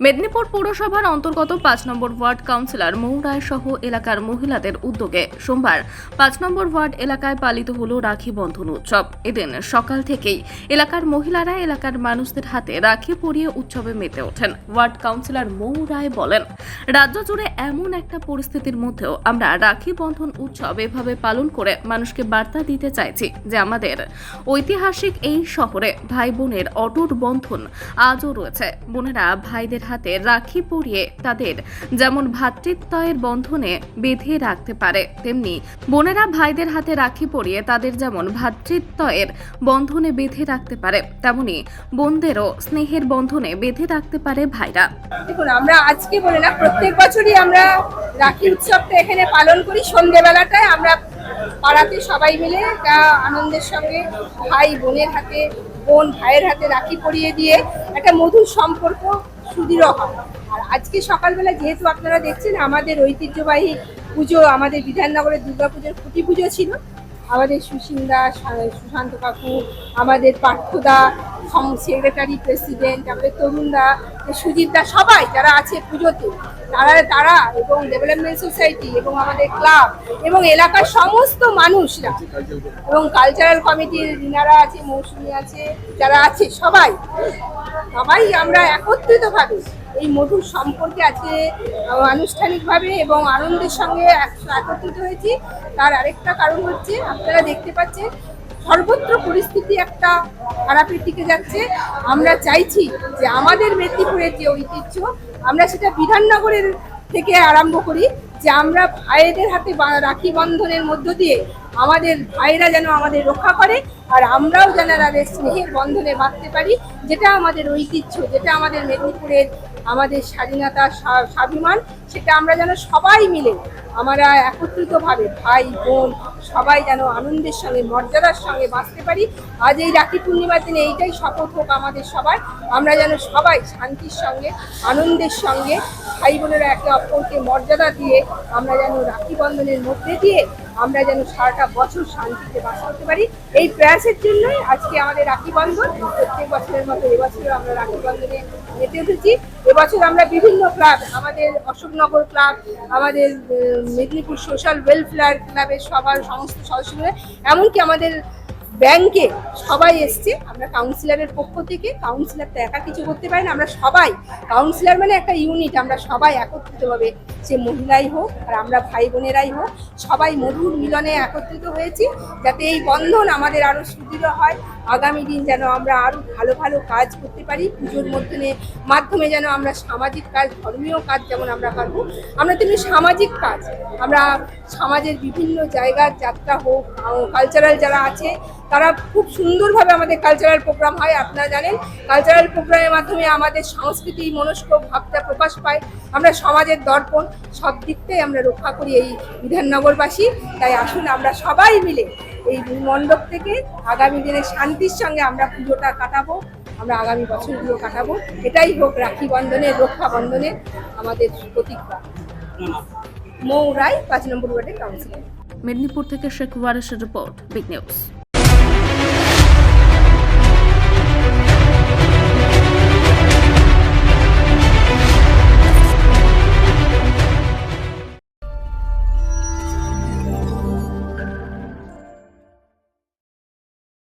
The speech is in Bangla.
মেদিনীপুর পৌরসভার অন্তর্গত পাঁচ নম্বর ওয়ার্ড কাউন্সিলর মৌরায় সহ এলাকার মহিলাদের উদ্যোগে সোমবার পাঁচ নম্বর ওয়ার্ড এলাকায় পালিত হল রাখি বন্ধন উৎসব। এদিন সকাল থেকেই এলাকার মহিলারা এলাকার মানুষদের হাতে রাখি পরিয়ে উৎসবে মেতে ওঠেন। ওয়ার্ড কাউন্সিলর মৌ বলেন, রাজ্য জুড়ে এমন একটা পরিস্থিতির মধ্যেও আমরা রাখি বন্ধন উৎসব এভাবে পালন করে মানুষকে বার্তা দিতে চাইছি যে আমাদের ঐতিহাসিক এই শহরে ভাই বোনের অটুট বন্ধন আজও রয়েছে। বোনেরা ভাইদের হাতে রাখি পরিয়ে তাদের যেমন ভ্রাতৃত্বয়ের বন্ধনে বেঁধে রাখতে পারে, তেমনি বোনেরা ভাইদের হাতে রাখি পরিয়ে তাদের যেমন ভ্রাতৃত্বয়ের বন্ধনে বেঁধে রাখতে পারে, তেমনি বোনদেরও স্নেহের বন্ধনে বেঁধে রাখতে পারে ভাইরা। দেখুন, আমরা আজকে বলে না, প্রত্যেক বছরই আমরা রাখি উৎসবটা এখানে পালন করি। সন্ধেবেলাটায় আমরা পাড়াতে সবাই মিলে একটা আনন্দের সঙ্গে ভাই বোনের হাতে, বোন ভাইয়ের হাতে রাখি পরিয়ে দিয়ে একটা মধুর সম্পর্ক সুদৃঢ় হয় আর আজকে সকালবেলা যেহেতু আপনারা দেখছেন, আমাদের ঐতিহ্যবাহী পুজো আমাদের বিধাননগরের দুর্গাপুজোর খুঁটি পুজো ছিল। আমাদের সুসিন্দা সুশান্ত কাকু, আমাদের পার্থদা সেক্রেটারি প্রেসিডেন্ট আমাদের তরুণদা সুজিতদা সবাই যারা আছে পুজোতে, তারা তারা এবং ডেভেলপমেন্ট সোসাইটি এবং আমাদের ক্লাব এবং এলাকার সমস্ত মানুষরা এবং কালচারাল কমিটির রিনারা আছে, মৌসুমি আছে, যারা আছে, সবাই সবাই আমরা একত্রিতভাবে এই মধুর সম্পর্কে আজকে আনুষ্ঠানিকভাবে এবং আনন্দের সঙ্গে একত্রিত হয়েছি। তার আরেকটা কারণ হচ্ছে, আপনারা দেখতে পাচ্ছেন, সর্বত্র পরিস্থিতি একটা খারাপের দিকে যাচ্ছে। আমরা চাইছি যে আমাদের মেদিনীপুরের যে ঐতিহ্য, আমরা সেটা বিধাননগরের থেকে আরম্ভ করি, যে আমরা ভাইদের হাতে রাখি বন্ধনের মধ্য দিয়ে আমাদের ভাইরা যেন আমাদের রক্ষা করে, আর আমরাও যেন তাদের স্নেহের বন্ধনে বাঁধতে পারি। যেটা আমাদের ঐতিহ্য, যেটা আমাদের মেদিনীপুরের আমাদের স্বাধীনতা স্বাভিমান, সেটা আমরা যেন সবাই মিলে, আমরা একত্রিতভাবে ভাই, বোন সবাই যেন আনন্দের সঙ্গে, মর্যাদার সঙ্গে বাঁচতে পারি। আজ এই রাখি পূর্ণিমার দিনে এইটাই শপথ হোক আমাদের সবাই আমরা যেন সবাই শান্তির সঙ্গে, আনন্দের সঙ্গে ভাই বোনেরা একে অপরকে মর্যাদা দিয়ে আমরা যেন রাখি বন্ধনের মধ্যে দিয়ে আমরা যেন সারাটা বছর শান্তিতে বাস করতে পারি। এই প্রয়াসের জন্যই আজকে আমাদের রাখি বন্ধন। প্রত্যেক বছরের মতো এবছর আমরা রাখি বন্ধনে মেতে উঠেছি। এবছর আমরা বিভিন্ন ক্লাব, আমাদের অশোকনগর ক্লাব, আমাদের মেদিনীপুর সোশ্যাল ওয়েলফেয়ার ক্লাবের সবার সমস্ত সদস্য এমনকি আমাদের ব্যাংকে সবাই এসছে। আমরা কাউন্সিলরের পক্ষ থেকে কাউন্সিলর তো একা কিছু করতে পারেন আমরা সবাই কাউন্সিলর মানে একটা ইউনিট আমরা সবাই একত্রিতভাবে সে মহিলাই হোক আর আমরা ভাই বোনেরাই হোক, সবাই মধুর মিলনে একত্রিত হয়েছি, যাতে এই বন্ধন আমাদের আরও সুদৃঢ় হয়। আগামী দিন যেন আমরা আরও ভালো ভালো কাজ করতে পারি, পুজোর মধ্যে মাধ্যমে যেন আমরা সামাজিক কাজ, ধর্মীয় কাজ যেমন আমরা পারব, আমরা তেমনি সামাজিক কাজ, আমরা সমাজের বিভিন্ন জায়গার যাত্রা হোক কালচারাল যারা আছে, তারা খুব সুন্দরভাবে আমাদের কালচারাল প্রোগ্রাম হয়, আপনারা জানেন কালচারাল প্রোগ্রামের মাধ্যমে আমাদের সংস্কৃতি, মনস্ক ভাবটা প্রকাশ পায়, আমরা সমাজের দর্পণ, সব দিকটাই আমরা রক্ষা করি এই বিধাননগরবাসী, তাই আসুন আমরা সবাই মিলে এই মণ্ডপ থেকে আগামী দিনে শান্তির সঙ্গে আমরা পুজোটা কাটাবো, আমরা আগামী বছরগুলো কাটাবো। এটাই হোক রাখি বন্ধনে, রক্ষা বন্ধনের আমাদের প্রতিজ্ঞা। মৌ রায়, পাঁচ নম্বর ওয়ার্ডের কাউন্সিলর। মেদিনীপুর থেকে শেখ ওয়ারেসের রিপোর্ট, বিগ নিউজ।